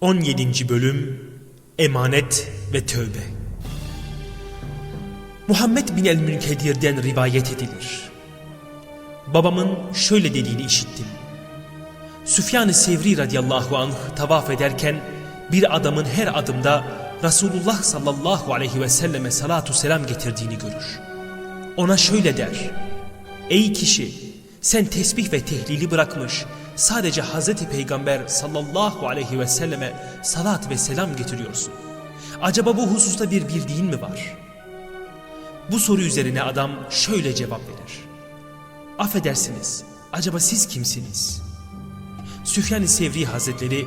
17. Bölüm Emanet ve Tövbe Muhammed bin el-Münkedir'den rivayet edilir. Babamın şöyle dediğini işittim. Süfyan-ı Sevri radıyallahu anh tavaf ederken bir adamın her adımda Resulullah sallallahu aleyhi ve selleme salatu selam getirdiğini görür. Ona şöyle der. Ey kişi sen tesbih ve tehlili bırakmış sadece Hazreti Peygamber sallallahu aleyhi ve selleme salat ve selam getiriyorsun. Acaba bu hususta bir bildiğin mi var? Bu soru üzerine adam şöyle cevap verir. Affedersiniz acaba siz kimsiniz? Süfyan-ı Sevri Hazretleri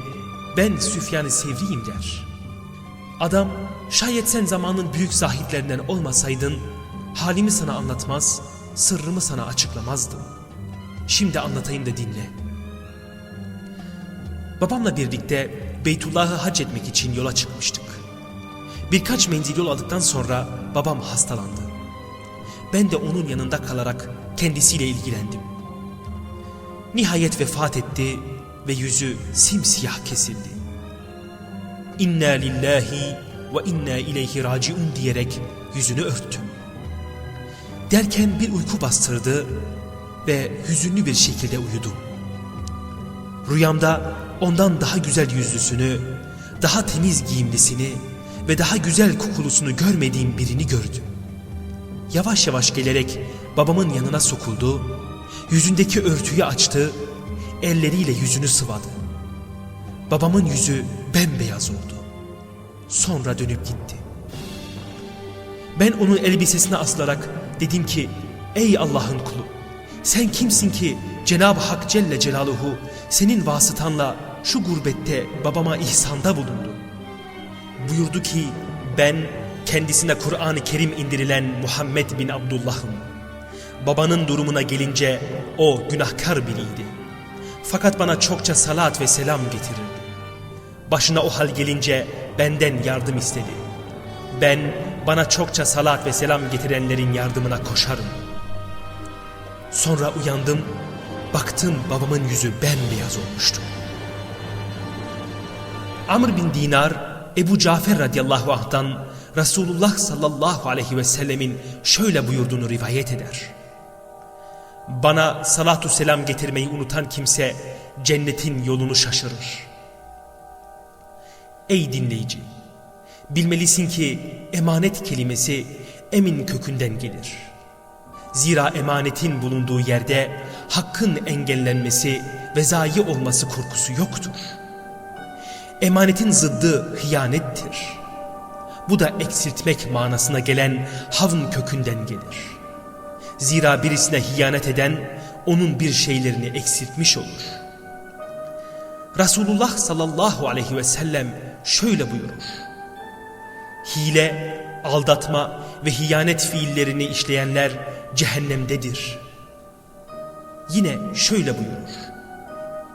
ben Süfyan-ı Sevri'yim der. Adam şayet sen zamanın büyük zahitlerinden olmasaydın halimi sana anlatmaz, sırrımı sana açıklamazdım. Şimdi anlatayım da dinle. Babamla birlikte Beytullah'ı hac etmek için yola çıkmıştık. Birkaç menzil yol aldıktan sonra babam hastalandı. Ben de onun yanında kalarak kendisiyle ilgilendim. Nihayet vefat etti ve yüzü simsiyah kesildi. İnna lillahi ve inna ileyhi raciun diyerek yüzünü örttüm. Derken bir uyku bastırdı ve hüzünlü bir şekilde uyudum. Rüyamda ondan daha güzel yüzlüsünü, daha temiz giyimlisini ve daha güzel kokulusunu görmediğim birini gördüm. Yavaş yavaş gelerek babamın yanına sokuldu, yüzündeki örtüyü açtı, elleriyle yüzünü sıvadı. Babamın yüzü bembeyaz oldu. Sonra dönüp gitti. Ben onun elbisesine asılarak dedim ki, ey Allah'ın kulu, sen kimsin ki Cenab-ı Hak Celle Celaluhu senin vasıtanla şu gurbette babama ihsanda bulundu. Buyurdu ki ben kendisine Kur'an-ı Kerim indirilen Muhammed bin Abdullah'ım. Babanın durumuna gelince o günahkar biriydi. Fakat bana çokça salat ve selam getirirdi. Başına o hal gelince benden yardım istedi. Ben bana çokça salat ve selam getirenlerin yardımına koşarım. Sonra uyandım, baktım babamın yüzü bembeyaz olmuştu. Amr bin Dinar, Ebu Cafer radıyallahu anh'tan Resulullah sallallahu aleyhi ve sellemin şöyle buyurduğunu rivayet eder. Bana salatu selam getirmeyi unutan kimse cennetin yolunu şaşırır. Ey dinleyici! Bilmelisin ki emanet kelimesi emin kökünden gelir. Zira emanetin bulunduğu yerde hakkın engellenmesi ve zayi olması korkusu yoktur. Emanetin zıddı hıyanettir. Bu da eksiltmek manasına gelen havn kökünden gelir. Zira birisine hiyanet eden onun bir şeylerini eksiltmiş olur. Resulullah sallallahu aleyhi ve sellem şöyle buyurur. Hile, aldatma ve hiyanet fiillerini işleyenler cehennemdedir. Yine şöyle buyurur.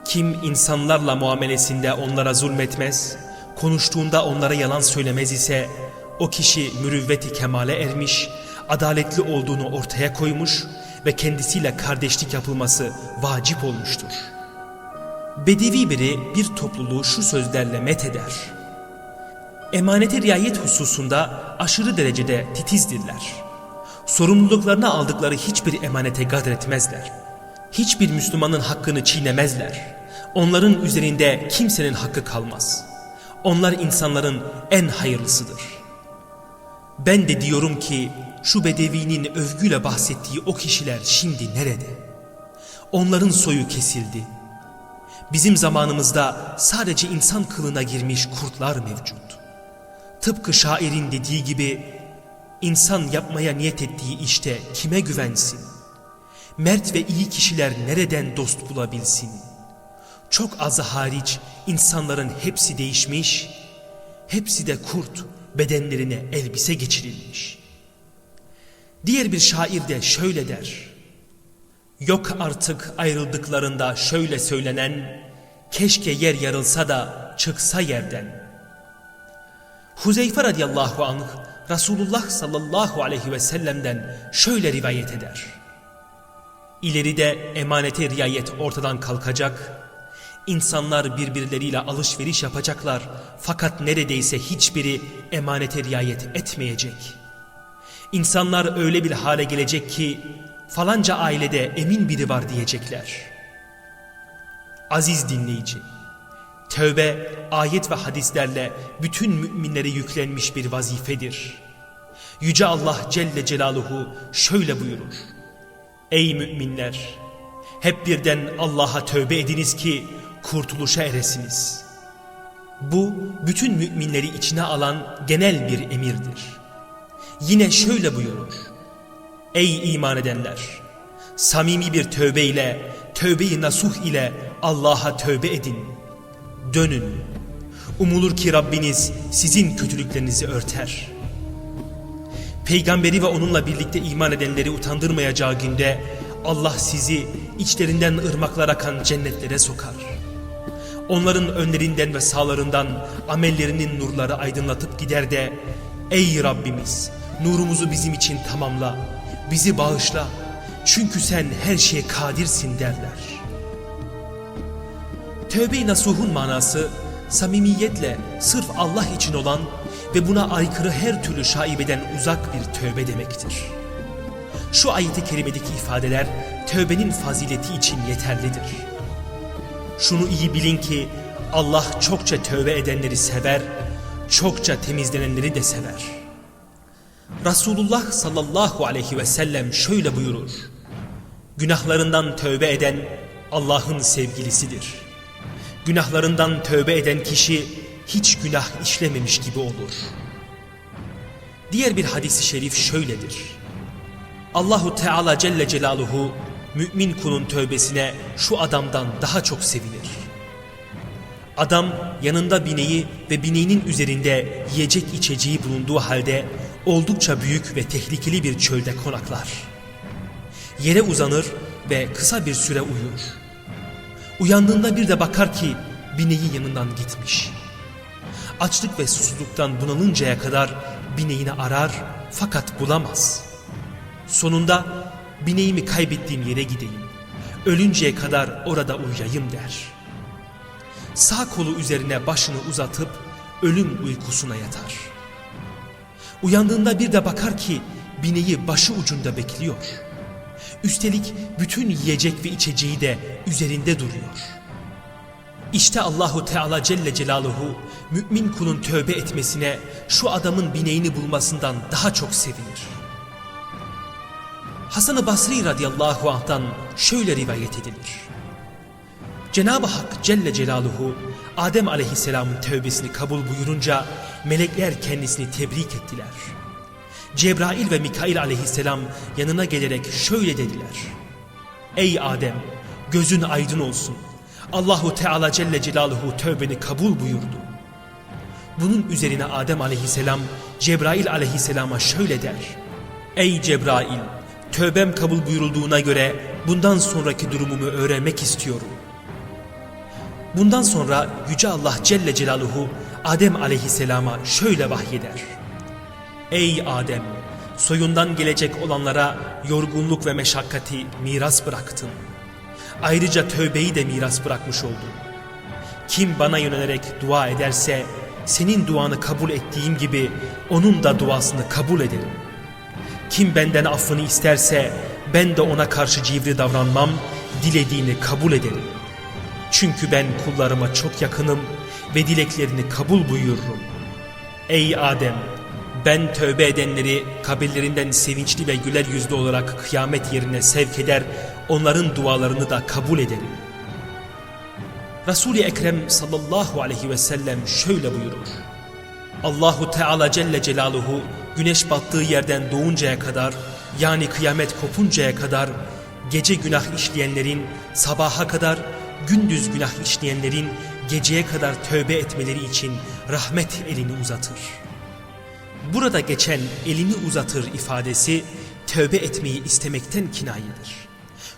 Kim insanlarla muamelesinde onlara zulmetmez, konuştuğunda onlara yalan söylemez ise o kişi mürüvveti kemale ermiş, adaletli olduğunu ortaya koymuş ve kendisiyle kardeşlik yapılması vacip olmuştur. Bedevi biri bir topluluğu şu sözlerle met eder. Emanete riayet hususunda aşırı derecede titizdirler. Sorumluluklarına aldıkları hiçbir emanete gadretmezler. Hiçbir Müslümanın hakkını çiğnemezler. Onların üzerinde kimsenin hakkı kalmaz. Onlar insanların en hayırlısıdır. Ben de diyorum ki şu bedevinin övgüyle bahsettiği o kişiler şimdi nerede? Onların soyu kesildi. Bizim zamanımızda sadece insan kılına girmiş kurtlar mevcut. Tıpkı şairin dediği gibi insan yapmaya niyet ettiği işte kime güvensin? Mert ve iyi kişiler nereden dost bulabilsin? Çok azı hariç insanların hepsi değişmiş, hepsi de kurt bedenlerine elbise geçirilmiş. Diğer bir şair de şöyle der. Yok artık ayrıldıklarında şöyle söylenen, keşke yer yarılsa da çıksa yerden. Huzeyfe radıyallahu anh Resulullah sallallahu aleyhi ve sellem'den şöyle rivayet eder. İleride emanete riayet ortadan kalkacak, İnsanlar birbirleriyle alışveriş yapacaklar fakat neredeyse hiçbiri emanete riayet etmeyecek. İnsanlar öyle bir hale gelecek ki falanca ailede emin biri var diyecekler. Aziz dinleyici, tövbe ayet ve hadislerle bütün müminlere yüklenmiş bir vazifedir. Yüce Allah Celle Celaluhu şöyle buyurur. Ey müminler! Hep birden Allah'a tövbe ediniz ki kurtuluşa eresiniz. Bu bütün müminleri içine alan genel bir emirdir. Yine şöyle buyurur. Ey iman edenler! Samimi bir tövbe ile, tövbe-i nasuh ile Allah'a tövbe edin. Dönün. Umulur ki Rabbiniz sizin kötülüklerinizi örter. Peygamberi ve onunla birlikte iman edenleri utandırmayacağı günde Allah sizi içlerinden ırmaklar akan cennetlere sokar. Onların önlerinden ve sağlarından amellerinin nurları aydınlatıp gider de Ey Rabbimiz nurumuzu bizim için tamamla, bizi bağışla çünkü sen her şeye kadirsin derler. Tövbe-i nasuhun manası samimiyetle sırf Allah için olan ve buna aykırı her türlü şaibeden uzak bir tövbe demektir. Şu ayet-i kerimedeki ifadeler tövbenin fazileti için yeterlidir. Şunu iyi bilin ki Allah çokça tövbe edenleri sever, çokça temizlenenleri de sever. Resulullah sallallahu aleyhi ve sellem şöyle buyurur. Günahlarından tövbe eden Allah'ın sevgilisidir. Günahlarından tövbe eden kişi hiç günah işlememiş gibi olur. Diğer bir hadisi şerif şöyledir. Allahu Teala Celle Celaluhu mümin kulun tövbesine şu adamdan daha çok sevinir. Adam yanında bineği ve bineğinin üzerinde yiyecek içeceği bulunduğu halde oldukça büyük ve tehlikeli bir çölde konaklar. Yere uzanır ve kısa bir süre uyur. Uyandığında bir de bakar ki bineği yanından gitmiş. Açlık ve susuzluktan bunalıncaya kadar bineğini arar fakat bulamaz. Sonunda bineğimi kaybettiğim yere gideyim. Ölünceye kadar orada uyuyayım der. Sağ kolu üzerine başını uzatıp ölüm uykusuna yatar. Uyandığında bir de bakar ki bineği başı ucunda bekliyor. Üstelik bütün yiyecek ve içeceği de üzerinde duruyor. İşte Allahu Teala Celle Celaluhu mümin kulun tövbe etmesine şu adamın bineğini bulmasından daha çok sevinir. Hasan-ı Basri radıyallahu anh'tan şöyle rivayet edilir. Cenab-ı Hak Celle Celaluhu Adem aleyhisselamın tövbesini kabul buyurunca melekler kendisini tebrik ettiler. Cebrail ve Mikail aleyhisselam yanına gelerek şöyle dediler. Ey Adem gözün aydın olsun. Allahu Teala Celle Celaluhu tövbeni kabul buyurdu. Bunun üzerine Adem aleyhisselam Cebrail aleyhisselama şöyle der. Ey Cebrail tövbem kabul buyurulduğuna göre bundan sonraki durumumu öğrenmek istiyorum. Bundan sonra Yüce Allah Celle Celaluhu Adem aleyhisselama şöyle vahyeder. Ey Adem! Soyundan gelecek olanlara yorgunluk ve meşakkati miras bıraktın. Ayrıca tövbeyi de miras bırakmış oldun. Kim bana yönelerek dua ederse senin duanı kabul ettiğim gibi onun da duasını kabul ederim. Kim benden affını isterse ben de ona karşı civri davranmam, dilediğini kabul ederim. Çünkü ben kullarıma çok yakınım ve dileklerini kabul buyururum. Ey Adem! Ben tövbe edenleri kabirlerinden sevinçli ve güler yüzlü olarak kıyamet yerine sevk eder, onların dualarını da kabul ederim. Resul-i Ekrem sallallahu aleyhi ve sellem şöyle buyurur. Allahu Teala Celle Celaluhu güneş battığı yerden doğuncaya kadar yani kıyamet kopuncaya kadar gece günah işleyenlerin sabaha kadar gündüz günah işleyenlerin geceye kadar tövbe etmeleri için rahmet elini uzatır. Burada geçen elini uzatır ifadesi tövbe etmeyi istemekten kinayedir.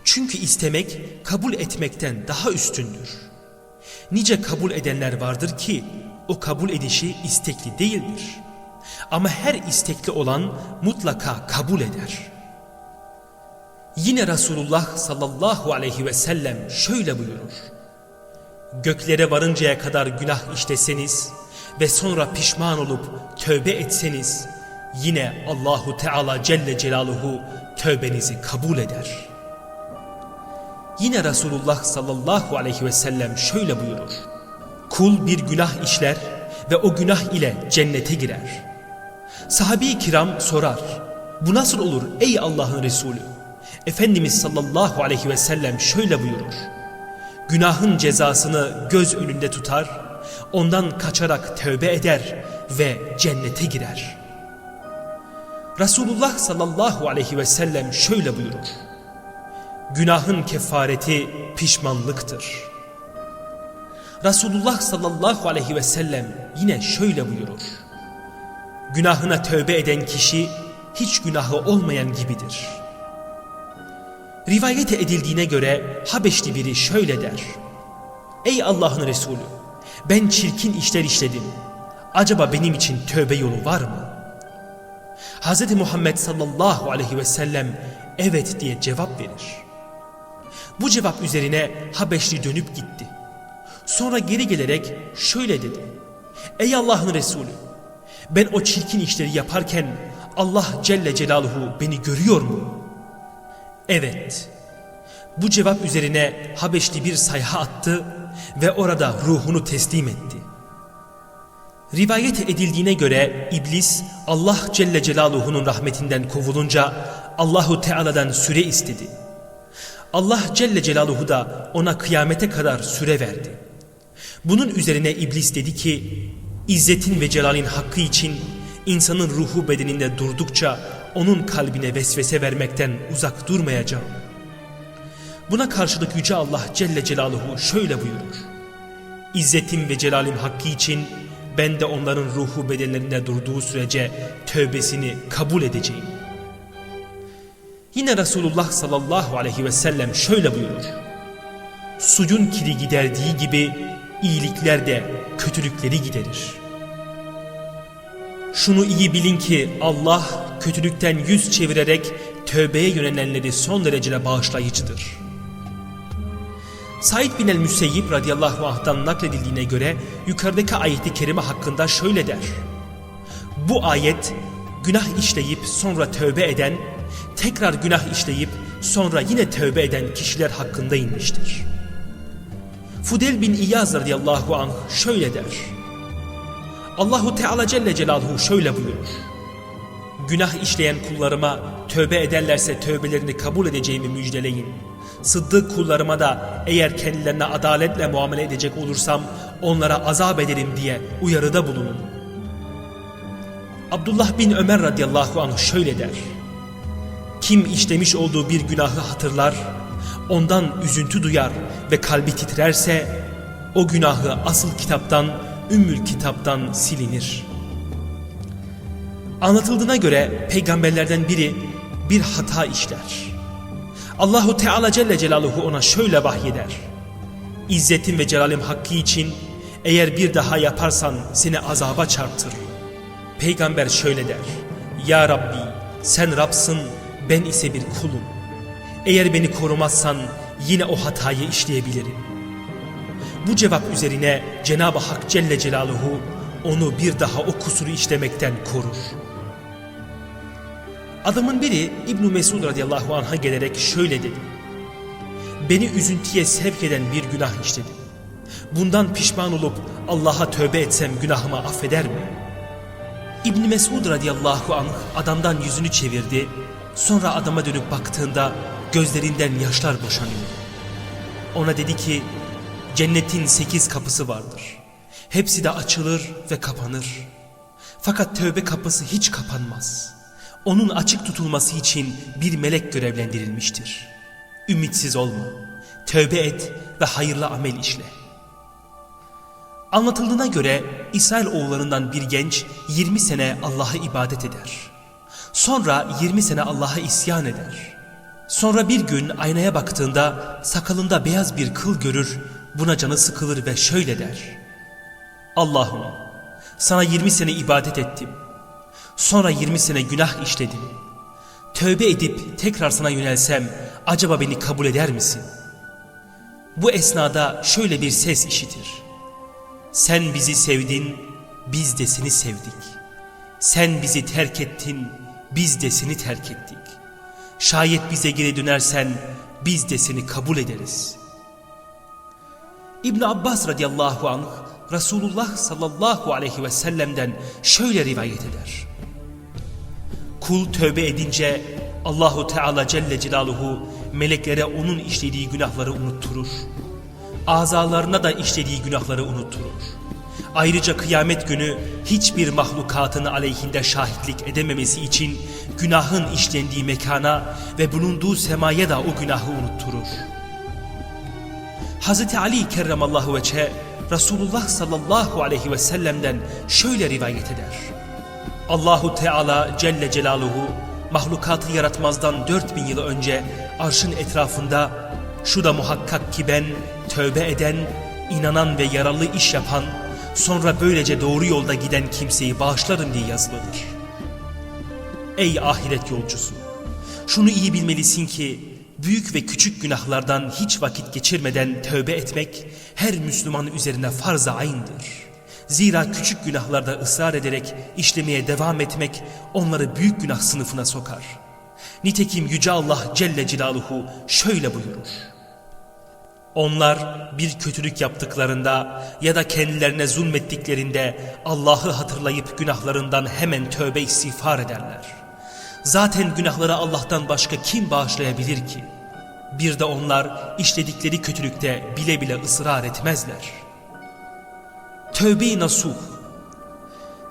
Çünkü istemek kabul etmekten daha üstündür. Nice kabul edenler vardır ki o kabul edişi istekli değildir. Ama her istekli olan mutlaka kabul eder. Yine Resulullah sallallahu aleyhi ve sellem şöyle buyurur. göklere varıncaya kadar günah işleseniz ve sonra pişman olup tövbe etseniz yine Allahu Teala Celle Celaluhu tövbenizi kabul eder. Yine Resulullah sallallahu aleyhi ve sellem şöyle buyurur. Kul bir günah işler ve o günah ile cennete girer. Sahabi kiram sorar. Bu nasıl olur ey Allah'ın Resulü? Efendimiz sallallahu aleyhi ve sellem şöyle buyurur. Günahın cezasını göz önünde tutar, ondan kaçarak tövbe eder ve cennete girer. Resulullah sallallahu aleyhi ve sellem şöyle buyurur. Günahın kefareti pişmanlıktır. Resulullah sallallahu aleyhi ve sellem yine şöyle buyurur. Günahına tövbe eden kişi hiç günahı olmayan gibidir. Rivayet edildiğine göre Habeşli biri şöyle der. Ey Allah'ın Resulü ben çirkin işler işledim. Acaba benim için tövbe yolu var mı? Hz. Muhammed sallallahu aleyhi ve sellem evet diye cevap verir. Bu cevap üzerine Habeşli dönüp gitti. Sonra geri gelerek şöyle dedi. Ey Allah'ın Resulü ben o çirkin işleri yaparken Allah Celle Celaluhu beni görüyor mu? Evet. Bu cevap üzerine Habeşli bir sayha attı ve orada ruhunu teslim etti. Rivayet edildiğine göre iblis Allah Celle Celaluhu'nun rahmetinden kovulunca Allahu Teala'dan süre istedi. Allah Celle Celaluhu da ona kıyamete kadar süre verdi. Bunun üzerine iblis dedi ki İzzetin ve celalin hakkı için insanın ruhu bedeninde durdukça onun kalbine vesvese vermekten uzak durmayacağım. Buna karşılık Yüce Allah Celle Celaluhu şöyle buyurur. İzzetim ve celalim hakkı için ben de onların ruhu bedenlerinde durduğu sürece tövbesini kabul edeceğim. Yine Resulullah sallallahu aleyhi ve sellem şöyle buyurur. Suyun kiri giderdiği gibi iyilikler de kötülükleri giderir. Şunu iyi bilin ki Allah kötülükten yüz çevirerek tövbeye yönelenleri son derecede bağışlayıcıdır. Said bin el-Müseyyib radıyallahu anh'tan nakledildiğine göre yukarıdaki ayeti kerime hakkında şöyle der. Bu ayet günah işleyip sonra tövbe eden, tekrar günah işleyip sonra yine tövbe eden kişiler hakkında inmiştir. Fudel bin İyaz radıyallahu anh şöyle der. Allahu Teala Celle Celaluhu şöyle buyurur. Günah işleyen kullarıma tövbe ederlerse tövbelerini kabul edeceğimi müjdeleyin. Sıddık kullarıma da eğer kendilerine adaletle muamele edecek olursam onlara azap ederim diye uyarıda bulunun. Abdullah bin Ömer radıyallahu anh şöyle der. Kim işlemiş olduğu bir günahı hatırlar, ondan üzüntü duyar ve kalbi titrerse o günahı asıl kitaptan, ümmül kitaptan silinir. Anlatıldığına göre peygamberlerden biri bir hata işler. Allahu Teala Celle Celaluhu ona şöyle vahyeder. İzzetim ve celalim hakkı için eğer bir daha yaparsan seni azaba çarptır. Peygamber şöyle der. Ya Rabbi sen Rabsın ben ise bir kulum. Eğer beni korumazsan yine o hatayı işleyebilirim. Bu cevap üzerine Cenab-ı Hak Celle Celaluhu onu bir daha o kusuru işlemekten korur. Adamın biri İbn Mesud radıyallahu anh'a gelerek şöyle dedi. Beni üzüntüye sevk eden bir günah işledim. Bundan pişman olup Allah'a tövbe etsem günahımı affeder mi? İbn Mesud radıyallahu anh adamdan yüzünü çevirdi. Sonra adama dönüp baktığında gözlerinden yaşlar boşanıyor. Ona dedi ki cennetin sekiz kapısı vardır. Hepsi de açılır ve kapanır. Fakat tövbe kapısı hiç kapanmaz.'' onun açık tutulması için bir melek görevlendirilmiştir. Ümitsiz olma, tövbe et ve hayırlı amel işle. Anlatıldığına göre İsrail oğullarından bir genç 20 sene Allah'a ibadet eder. Sonra 20 sene Allah'a isyan eder. Sonra bir gün aynaya baktığında sakalında beyaz bir kıl görür, buna canı sıkılır ve şöyle der. Allah'ım sana 20 sene ibadet ettim.'' Sonra 20 sene günah işledim. Tövbe edip tekrar sana yönelsem acaba beni kabul eder misin? Bu esnada şöyle bir ses işitir. Sen bizi sevdin, biz de seni sevdik. Sen bizi terk ettin, biz de seni terk ettik. Şayet bize geri dönersen, biz de seni kabul ederiz. İbn Abbas radıyallahu anh, Resulullah sallallahu aleyhi ve sellem'den şöyle rivayet eder. Kul tövbe edince Allahu Teala Celle Celaluhu meleklere onun işlediği günahları unutturur. Azalarına da işlediği günahları unutturur. Ayrıca kıyamet günü hiçbir mahlukatın aleyhinde şahitlik edememesi için günahın işlendiği mekana ve bulunduğu semaya da o günahı unutturur. Hz. Ali kerramallahu veçhe Resulullah sallallahu aleyhi ve sellem'den şöyle rivayet eder. Allahu Teala Celle Celaluhu mahlukatı yaratmazdan 4000 yıl önce arşın etrafında şu da muhakkak ki ben tövbe eden, inanan ve yararlı iş yapan, sonra böylece doğru yolda giden kimseyi bağışlarım diye yazılıdır. Ey ahiret yolcusu! Şunu iyi bilmelisin ki büyük ve küçük günahlardan hiç vakit geçirmeden tövbe etmek her Müslüman üzerine farz-ı aynıdır. Zira küçük günahlarda ısrar ederek işlemeye devam etmek onları büyük günah sınıfına sokar. Nitekim Yüce Allah Celle Celaluhu şöyle buyurur. Onlar bir kötülük yaptıklarında ya da kendilerine zulmettiklerinde Allah'ı hatırlayıp günahlarından hemen tövbe istiğfar ederler. Zaten günahları Allah'tan başka kim bağışlayabilir ki? Bir de onlar işledikleri kötülükte bile bile ısrar etmezler. Tövbe-i nasuh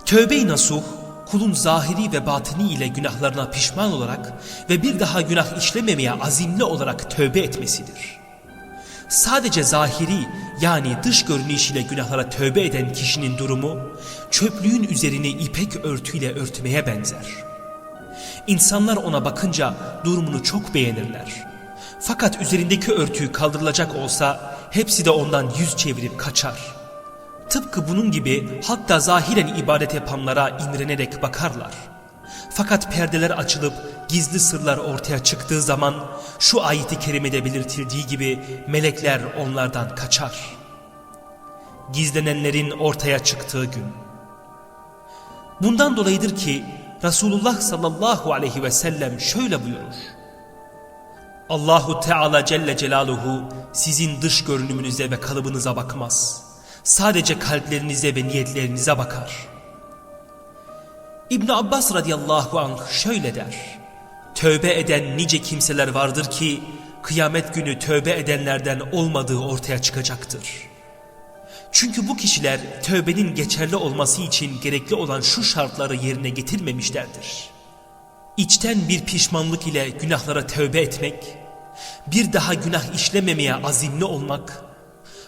Tövbe-i nasuh, kulun zahiri ve batini ile günahlarına pişman olarak ve bir daha günah işlememeye azimli olarak tövbe etmesidir. Sadece zahiri yani dış görünüşüyle günahlara tövbe eden kişinin durumu, çöplüğün üzerini ipek örtüyle örtmeye benzer. İnsanlar ona bakınca durumunu çok beğenirler. Fakat üzerindeki örtüyü kaldırılacak olsa hepsi de ondan yüz çevirip kaçar. Tıpkı bunun gibi hatta zahiren ibadet yapanlara imrenerek bakarlar. Fakat perdeler açılıp gizli sırlar ortaya çıktığı zaman şu ayeti kerimede belirtildiği gibi melekler onlardan kaçar. Gizlenenlerin ortaya çıktığı gün. Bundan dolayıdır ki Resulullah sallallahu aleyhi ve sellem şöyle buyurur. Allahu Teala Celle Celaluhu sizin dış görünümünüze ve kalıbınıza bakmaz. Sadece kalplerinize ve niyetlerinize bakar. İbn Abbas radıyallahu anh şöyle der. Tövbe eden nice kimseler vardır ki kıyamet günü tövbe edenlerden olmadığı ortaya çıkacaktır. Çünkü bu kişiler tövbenin geçerli olması için gerekli olan şu şartları yerine getirmemişlerdir. İçten bir pişmanlık ile günahlara tövbe etmek, bir daha günah işlememeye azimli olmak,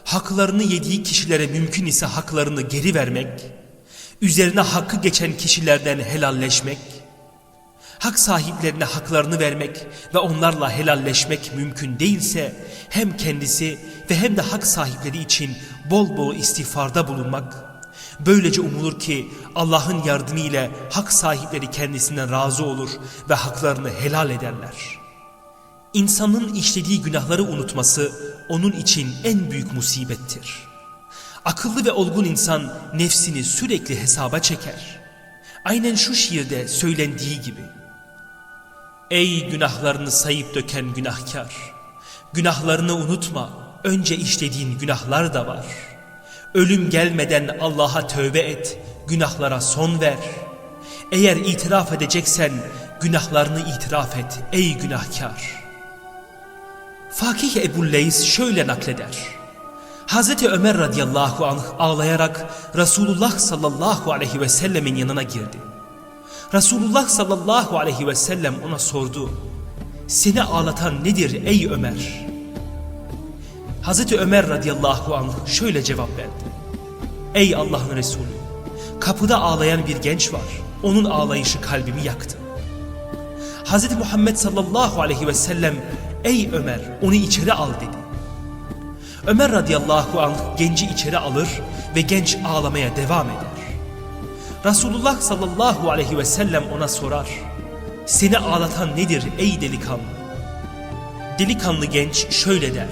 haklarını yediği kişilere mümkün ise haklarını geri vermek, üzerine hakkı geçen kişilerden helalleşmek, hak sahiplerine haklarını vermek ve onlarla helalleşmek mümkün değilse hem kendisi ve hem de hak sahipleri için bol bol istiğfarda bulunmak, böylece umulur ki Allah'ın yardımıyla hak sahipleri kendisinden razı olur ve haklarını helal ederler. İnsanın işlediği günahları unutması onun için en büyük musibettir. Akıllı ve olgun insan nefsini sürekli hesaba çeker. Aynen şu şiirde söylendiği gibi. Ey günahlarını sayıp döken günahkar! Günahlarını unutma, önce işlediğin günahlar da var. Ölüm gelmeden Allah'a tövbe et, günahlara son ver. Eğer itiraf edeceksen günahlarını itiraf et ey günahkar. Fakih Ebu Leys şöyle nakleder. Hazreti Ömer radıyallahu anh ağlayarak Resulullah sallallahu aleyhi ve sellemin yanına girdi. Resulullah sallallahu aleyhi ve sellem ona sordu. Seni ağlatan nedir ey Ömer? Hazreti Ömer radıyallahu anh şöyle cevap verdi. Ey Allah'ın Resulü, kapıda ağlayan bir genç var. Onun ağlayışı kalbimi yaktı. Hazreti Muhammed sallallahu aleyhi ve sellem ey Ömer onu içeri al dedi. Ömer radıyallahu anh genci içeri alır ve genç ağlamaya devam eder. Resulullah sallallahu aleyhi ve sellem ona sorar. Seni ağlatan nedir ey delikanlı? Delikanlı genç şöyle der.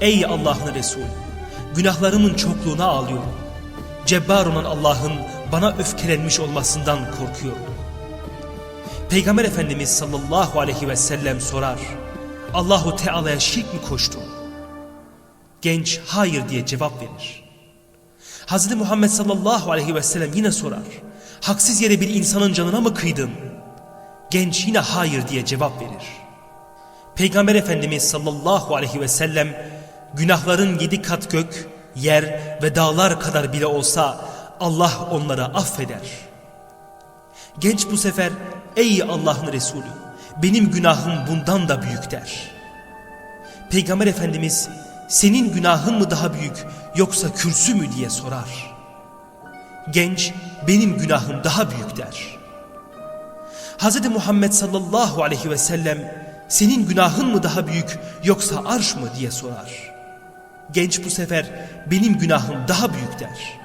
Ey Allah'ın Resulü! Günahlarımın çokluğuna ağlıyorum. Cebbar olan Allah'ın bana öfkelenmiş olmasından korkuyorum. Peygamber Efendimiz sallallahu aleyhi ve sellem sorar. Allahu Teala'ya şirk mi koştun? Genç hayır diye cevap verir. Hazreti Muhammed sallallahu aleyhi ve sellem yine sorar. Haksız yere bir insanın canına mı kıydın? Genç yine hayır diye cevap verir. Peygamber Efendimiz sallallahu aleyhi ve sellem günahların yedi kat gök, yer ve dağlar kadar bile olsa Allah onları affeder. Genç bu sefer ey Allah'ın Resulü benim günahım bundan da büyük der. Peygamber Efendimiz senin günahın mı daha büyük yoksa kürsü mü diye sorar. Genç benim günahım daha büyük der. Hz. Muhammed sallallahu aleyhi ve sellem senin günahın mı daha büyük yoksa arş mı diye sorar. Genç bu sefer benim günahım daha büyük der.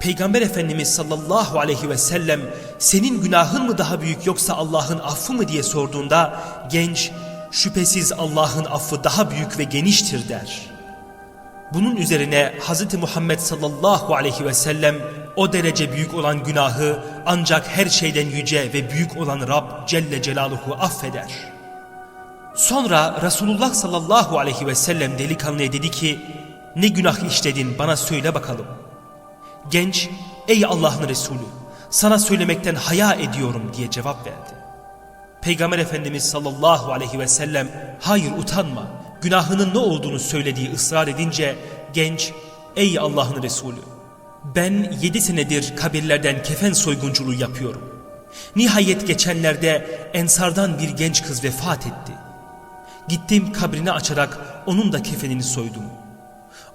Peygamber Efendimiz sallallahu aleyhi ve sellem senin günahın mı daha büyük yoksa Allah'ın affı mı diye sorduğunda genç şüphesiz Allah'ın affı daha büyük ve geniştir der. Bunun üzerine Hz. Muhammed sallallahu aleyhi ve sellem o derece büyük olan günahı ancak her şeyden yüce ve büyük olan Rab Celle Celaluhu affeder. Sonra Resulullah sallallahu aleyhi ve sellem delikanlıya dedi ki ne günah işledin bana söyle bakalım. Genç ey Allah'ın Resulü sana söylemekten haya ediyorum diye cevap verdi. Peygamber Efendimiz sallallahu aleyhi ve sellem hayır utanma günahının ne olduğunu söylediği ısrar edince genç ey Allah'ın Resulü ben yedi senedir kabirlerden kefen soygunculuğu yapıyorum. Nihayet geçenlerde ensardan bir genç kız vefat etti. Gittim kabrini açarak onun da kefenini soydum.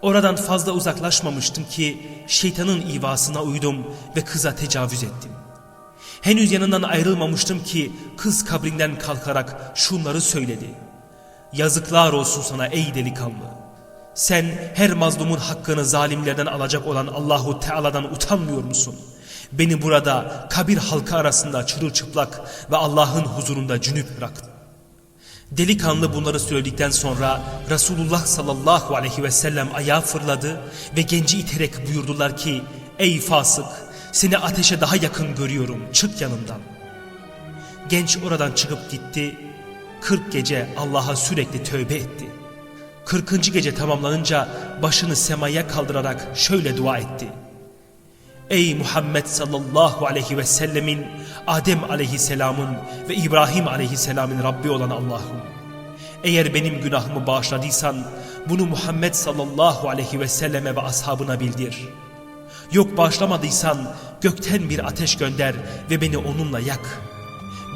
Oradan fazla uzaklaşmamıştım ki şeytanın ivasına uydum ve kıza tecavüz ettim. Henüz yanından ayrılmamıştım ki kız kabrinden kalkarak şunları söyledi. Yazıklar olsun sana ey delikanlı. Sen her mazlumun hakkını zalimlerden alacak olan Allahu Teala'dan utanmıyor musun? Beni burada kabir halkı arasında çırılçıplak ve Allah'ın huzurunda cünüp bıraktın. Delikanlı bunları söyledikten sonra Resulullah sallallahu aleyhi ve sellem ayağa fırladı ve genci iterek buyurdular ki Ey fasık seni ateşe daha yakın görüyorum çık yanımdan. Genç oradan çıkıp gitti. Kırk gece Allah'a sürekli tövbe etti. Kırkıncı gece tamamlanınca başını semaya kaldırarak şöyle dua etti. Ey Muhammed sallallahu aleyhi ve sellemin, Adem aleyhisselamın ve İbrahim aleyhisselamın Rabbi olan Allah'ım. Eğer benim günahımı bağışladıysan bunu Muhammed sallallahu aleyhi ve selleme ve ashabına bildir. Yok bağışlamadıysan gökten bir ateş gönder ve beni onunla yak.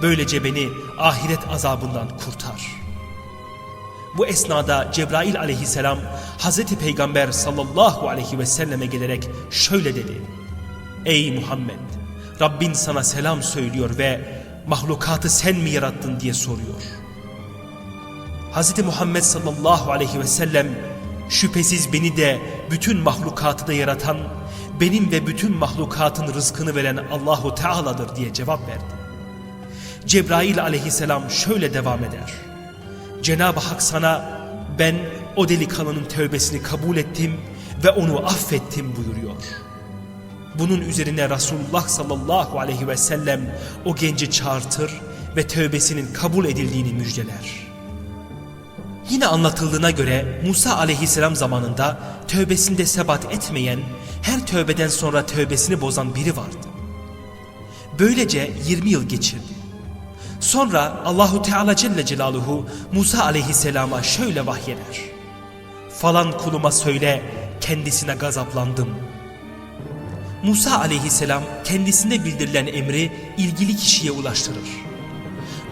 Böylece beni ahiret azabından kurtar.'' Bu esnada Cebrail aleyhisselam Hazreti Peygamber sallallahu aleyhi ve selleme gelerek şöyle dedi. Ey Muhammed! Rabbin sana selam söylüyor ve mahlukatı sen mi yarattın diye soruyor. Hazreti Muhammed sallallahu aleyhi ve sellem şüphesiz beni de bütün mahlukatı da yaratan benim ve bütün mahlukatın rızkını veren Allahu Teala'dır diye cevap verdi. Cebrail aleyhisselam şöyle devam eder. Cenab-ı Hak sana ben o delikanlının tövbesini kabul ettim ve onu affettim buyuruyor. Bunun üzerine Resulullah sallallahu aleyhi ve sellem o genci çağırtır ve tövbesinin kabul edildiğini müjdeler. Yine anlatıldığına göre Musa aleyhisselam zamanında tövbesinde sebat etmeyen, her tövbeden sonra tövbesini bozan biri vardı. Böylece 20 yıl geçirdi. Sonra Allahu Teala Celle Celaluhu Musa aleyhisselama şöyle vahyeder. Falan kuluma söyle kendisine gazaplandım. Musa aleyhisselam kendisine bildirilen emri ilgili kişiye ulaştırır.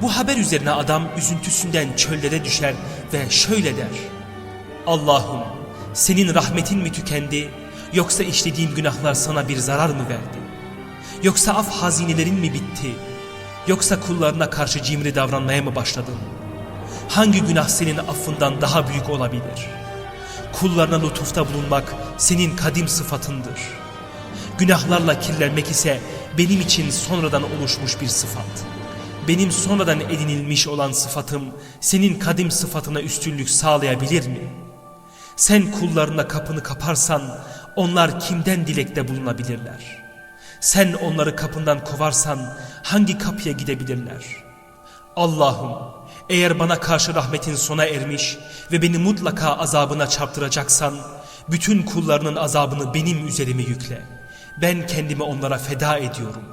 Bu haber üzerine adam üzüntüsünden çöllere düşer ve şöyle der. Allah'ım senin rahmetin mi tükendi yoksa işlediğim günahlar sana bir zarar mı verdi? Yoksa af hazinelerin mi bitti? Yoksa kullarına karşı cimri davranmaya mı başladın? Hangi günah senin affından daha büyük olabilir? Kullarına lütufta bulunmak senin kadim sıfatındır. Günahlarla kirlenmek ise benim için sonradan oluşmuş bir sıfat. Benim sonradan edinilmiş olan sıfatım senin kadim sıfatına üstünlük sağlayabilir mi? Sen kullarına kapını kaparsan onlar kimden dilekte bulunabilirler? Sen onları kapından kovarsan hangi kapıya gidebilirler? Allah'ım eğer bana karşı rahmetin sona ermiş ve beni mutlaka azabına çarptıracaksan bütün kullarının azabını benim üzerime yükle. Ben kendimi onlara feda ediyorum.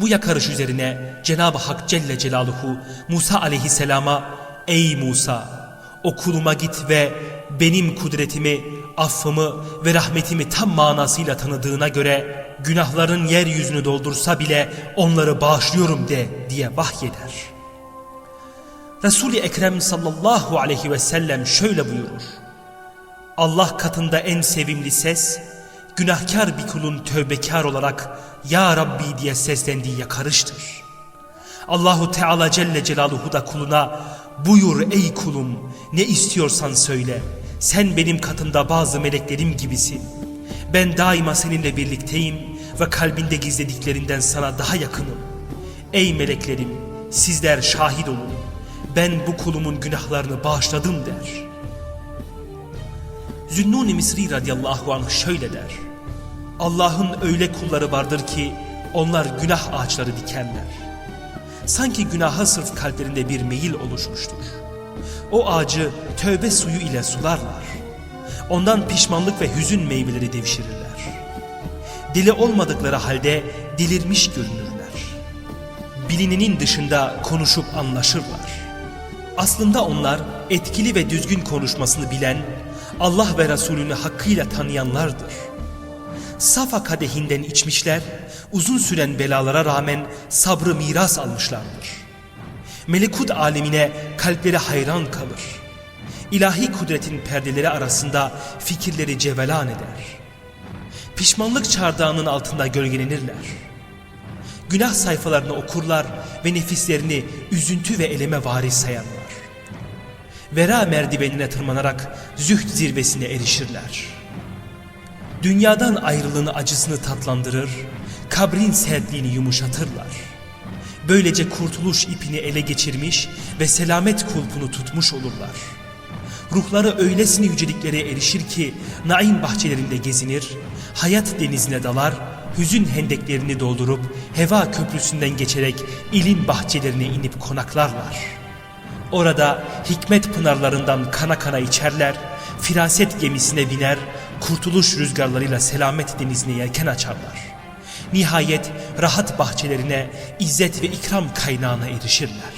Bu yakarış üzerine Cenab-ı Hak Celle Celaluhu Musa aleyhisselama Ey Musa o kuluma git ve benim kudretimi, affımı ve rahmetimi tam manasıyla tanıdığına göre günahların yeryüzünü doldursa bile onları bağışlıyorum de diye vahyeder. Resul-i Ekrem sallallahu aleyhi ve sellem şöyle buyurur. Allah katında en sevimli ses, günahkar bir kulun tövbekar olarak Ya Rabbi diye seslendiği yakarıştır. Allahu Teala Celle Celaluhu da kuluna buyur ey kulum ne istiyorsan söyle. Sen benim katımda bazı meleklerim gibisin. Ben daima seninle birlikteyim ve kalbinde gizlediklerinden sana daha yakınım. Ey meleklerim sizler şahit olun. Ben bu kulumun günahlarını bağışladım der. Zünnun-i Misri radıyallahu anh şöyle der. Allah'ın öyle kulları vardır ki onlar günah ağaçları dikenler. Sanki günaha sırf kalplerinde bir meyil oluşmuştur. O ağacı tövbe suyu ile sularlar. Ondan pişmanlık ve hüzün meyveleri devşirirler. Dili olmadıkları halde delirmiş görünürler. Bilinenin dışında konuşup anlaşırlar. Aslında onlar etkili ve düzgün konuşmasını bilen, Allah ve Resulünü hakkıyla tanıyanlardır. Safa kadehinden içmişler, uzun süren belalara rağmen sabrı miras almışlardır. Melekut alemine kalpleri hayran kalır. İlahi kudretin perdeleri arasında fikirleri cevelan eder. Pişmanlık çardağının altında gölgelenirler. Günah sayfalarını okurlar ve nefislerini üzüntü ve eleme varis sayarlar. Vera merdivenine tırmanarak zühd zirvesine erişirler. Dünyadan ayrılığın acısını tatlandırır, kabrin sertliğini yumuşatırlar. Böylece kurtuluş ipini ele geçirmiş ve selamet kulpunu tutmuş olurlar. Ruhları öylesine yüceliklere erişir ki naim bahçelerinde gezinir, hayat denizine dalar, hüzün hendeklerini doldurup heva köprüsünden geçerek ilim bahçelerine inip konaklarlar. Orada hikmet pınarlarından kana kana içerler, firaset gemisine biner, kurtuluş rüzgarlarıyla selamet denizine yelken açarlar. Nihayet rahat bahçelerine, izzet ve ikram kaynağına erişirler.